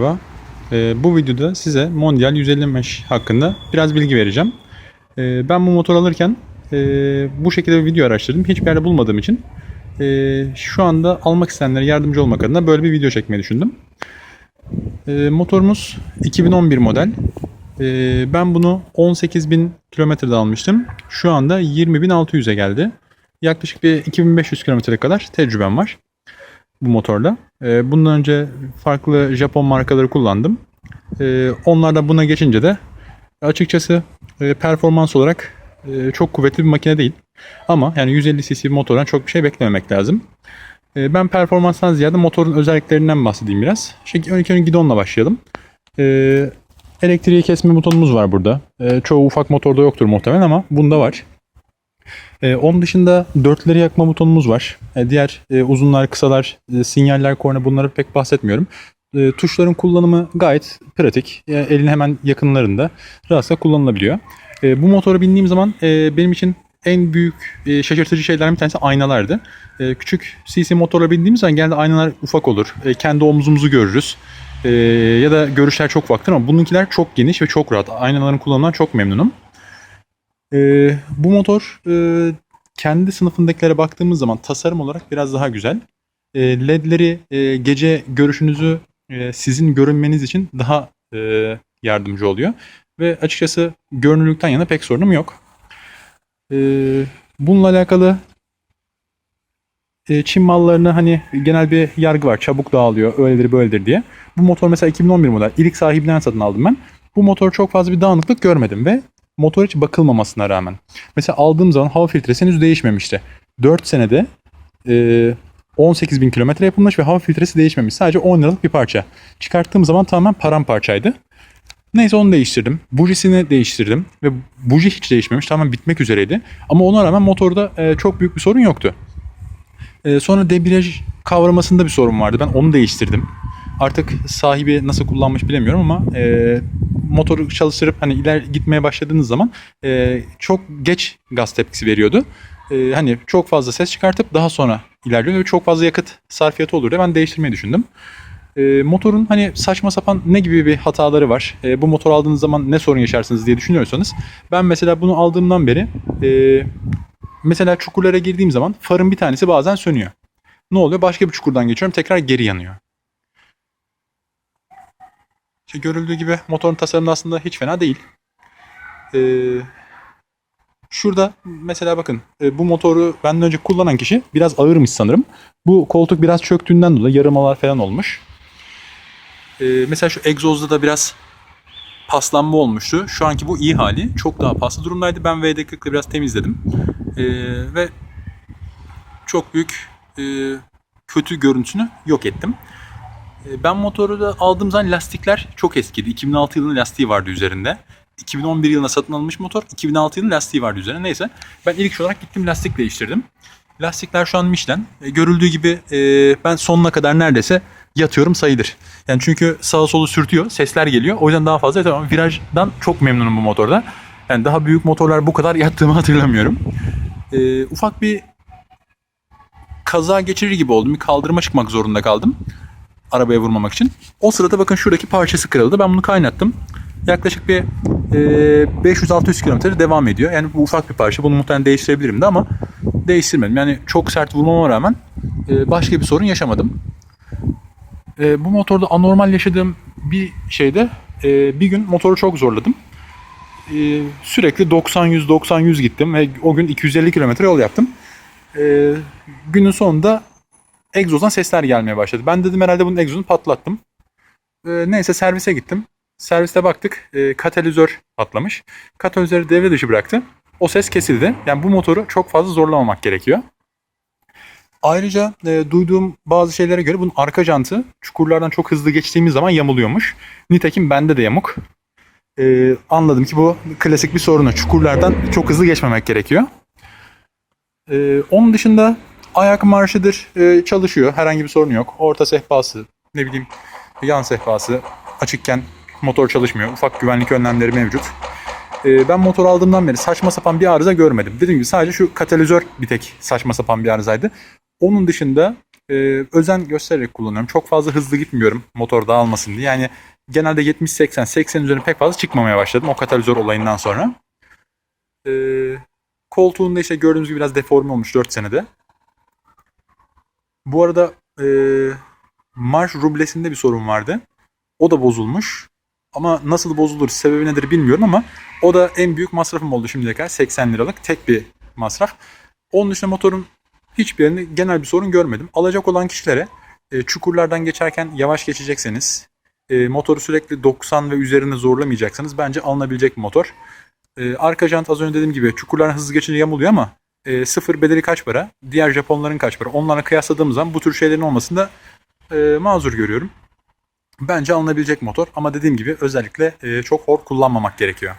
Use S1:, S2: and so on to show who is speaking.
S1: Merhaba. Ee, bu videoda size Mondial 155 hakkında biraz bilgi vereceğim. Ee, ben bu motor alırken e, bu şekilde bir video araştırdım. Hiçbir yerde bulmadığım için e, şu anda almak isteyenlere yardımcı olmak adına böyle bir video çekmeyi düşündüm. E, motorumuz 2011 model. E, ben bunu 18.000 kilometrede almıştım. Şu anda 20.600'e geldi. Yaklaşık bir 2500 kilometre kadar tecrübem var bu motorla. Ee, bundan önce farklı Japon markaları kullandım. Ee, onlar da buna geçince de açıkçası e, performans olarak e, çok kuvvetli bir makine değil. Ama yani 150 cc motordan çok bir şey beklememek lazım. Ee, ben performanstan ziyade motorun özelliklerinden bahsedeyim biraz. Şimdi önce gidonla başlayalım. Ee, elektriği kesme butonumuz var burada. Ee, çoğu ufak motorda yoktur muhtemelen ama bunda var. Ee, onun dışında dörtleri yakma butonumuz var. Ee, diğer e, uzunlar, kısalar, e, sinyaller, korna bunları pek bahsetmiyorum. E, tuşların kullanımı gayet pratik. E, elin hemen yakınlarında rahatlıkla kullanılabiliyor. E, bu motora bindiğim zaman e, benim için en büyük e, şaşırtıcı şeylerden bir tanesi aynalardı. E, küçük CC motorla bindiğimiz zaman genelde aynalar ufak olur. E, kendi omzumuzu görürüz. E, ya da görüşler çok ufaktır ama bununkiler çok geniş ve çok rahat. Aynaların kullanımından çok memnunum. Ee, bu motor e, kendi sınıfındakilere baktığımız zaman tasarım olarak biraz daha güzel. E, LED'leri e, gece görüşünüzü e, sizin görünmeniz için daha e, yardımcı oluyor. Ve açıkçası görünürlükten yana pek sorunum yok. E, bununla alakalı e, Çin mallarına hani genel bir yargı var. Çabuk dağılıyor, öyledir böyledir diye. Bu motor mesela 2011 model. İlk sahibinden satın aldım ben. Bu motor çok fazla bir dağınıklık görmedim ve motor hiç bakılmamasına rağmen. Mesela aldığım zaman hava filtresi henüz değişmemişti. 4 senede e, 18 bin kilometre yapılmış ve hava filtresi değişmemiş. Sadece 10 liralık bir parça. Çıkarttığım zaman tamamen paramparçaydı. Neyse onu değiştirdim. Bujisini değiştirdim ve buji hiç değişmemiş. Tamamen bitmek üzereydi. Ama ona rağmen motorda e, çok büyük bir sorun yoktu. E, sonra debriyaj kavramasında bir sorun vardı. Ben onu değiştirdim. Artık sahibi nasıl kullanmış bilemiyorum ama e, motoru çalıştırıp hani iler gitmeye başladığınız zaman e, çok geç gaz tepkisi veriyordu. E, hani çok fazla ses çıkartıp daha sonra ilerliyor ve çok fazla yakıt sarfiyatı olur diye ben değiştirmeyi düşündüm. E, motorun hani saçma sapan ne gibi bir hataları var? E, bu motor aldığınız zaman ne sorun yaşarsınız diye düşünüyorsanız ben mesela bunu aldığımdan beri e, mesela çukurlara girdiğim zaman farın bir tanesi bazen sönüyor. Ne oluyor? Başka bir çukurdan geçiyorum tekrar geri yanıyor. Görüldüğü gibi motorun tasarımı aslında hiç fena değil. Ee, şurada mesela bakın e, bu motoru benden önce kullanan kişi biraz ağırmış sanırım. Bu koltuk biraz çöktüğünden dolayı yarımalar falan olmuş. Ee, mesela şu egzozda da biraz paslanma olmuştu. Şu anki bu iyi hali. Çok daha paslı durumdaydı. Ben VD40'la biraz temizledim. Ee, ve çok büyük e, kötü görüntüsünü yok ettim. E, Ben motoru da aldığım zaman lastikler çok eskiydi. 2006 yılının lastiği vardı üzerinde. 2011 yılında satın alınmış motor. 2006 yılının lastiği vardı üzerinde. Neyse ben ilk olarak gittim lastik değiştirdim. Lastikler şu an Michelin. E, görüldüğü gibi e, ben sonuna kadar neredeyse yatıyorum sayılır. Yani çünkü sağa solu sürtüyor, sesler geliyor. O yüzden daha fazla yatıyorum. Virajdan çok memnunum bu motorda. Yani daha büyük motorlar bu kadar yattığımı hatırlamıyorum. E, ufak bir kaza geçirir gibi oldum. Bir kaldırıma çıkmak zorunda kaldım arabaya vurmamak için. O sırada bakın şuradaki parçası kırıldı. Ben bunu kaynattım. Yaklaşık bir e, 500-600 kilometre devam ediyor. Yani bu ufak bir parça. Bunu muhtemelen değiştirebilirim de ama değiştirmedim. Yani çok sert vurmama rağmen e, başka bir sorun yaşamadım. E, bu motorda anormal yaşadığım bir şeyde e, bir gün motoru çok zorladım. E, sürekli 90-100-90-100 gittim ve o gün 250 kilometre yol yaptım. E, günün sonunda egzozdan sesler gelmeye başladı. Ben dedim herhalde bunun egzozunu patlattım. Ee, neyse servise gittim. Serviste baktık e, katalizör patlamış. Katalizörü devre dışı bıraktı. O ses kesildi. Yani bu motoru çok fazla zorlamamak gerekiyor. Ayrıca e, duyduğum bazı şeylere göre bunun arka jantı çukurlardan çok hızlı geçtiğimiz zaman yamuluyormuş. Nitekim bende de yamuk. E, anladım ki bu klasik bir sorunu. Çukurlardan çok hızlı geçmemek gerekiyor. E, onun dışında ayak marşıdır e, çalışıyor. Herhangi bir sorun yok. Orta sehpası, ne bileyim yan sehpası açıkken motor çalışmıyor. Ufak güvenlik önlemleri mevcut. E, ben motor aldığımdan beri saçma sapan bir arıza görmedim. Dediğim gibi sadece şu katalizör bir tek saçma sapan bir arızaydı. Onun dışında e, özen göstererek kullanıyorum. Çok fazla hızlı gitmiyorum motor dağılmasın diye. Yani genelde 70-80, 80 üzerine pek fazla çıkmamaya başladım o katalizör olayından sonra. E, koltuğunda işte gördüğünüz gibi biraz deforme olmuş 4 senede. Bu arada e, marş rublesinde bir sorun vardı. O da bozulmuş. Ama nasıl bozulur, sebebi nedir bilmiyorum ama o da en büyük masrafım oldu şimdiye kadar. 80 liralık tek bir masraf. Onun dışında motorun hiçbirinde genel bir sorun görmedim. Alacak olan kişilere e, çukurlardan geçerken yavaş geçecekseniz, e, motoru sürekli 90 ve üzerinde zorlamayacaksanız bence alınabilecek bir motor. E, arka jant az önce dediğim gibi çukurlardan hızlı geçince yamuluyor ama e, sıfır bedeli kaç para? Diğer Japonların kaç para? Onlarla kıyasladığımız zaman bu tür şeylerin olmasında e, mazur görüyorum. Bence alınabilecek motor ama dediğim gibi özellikle e, çok hor kullanmamak gerekiyor.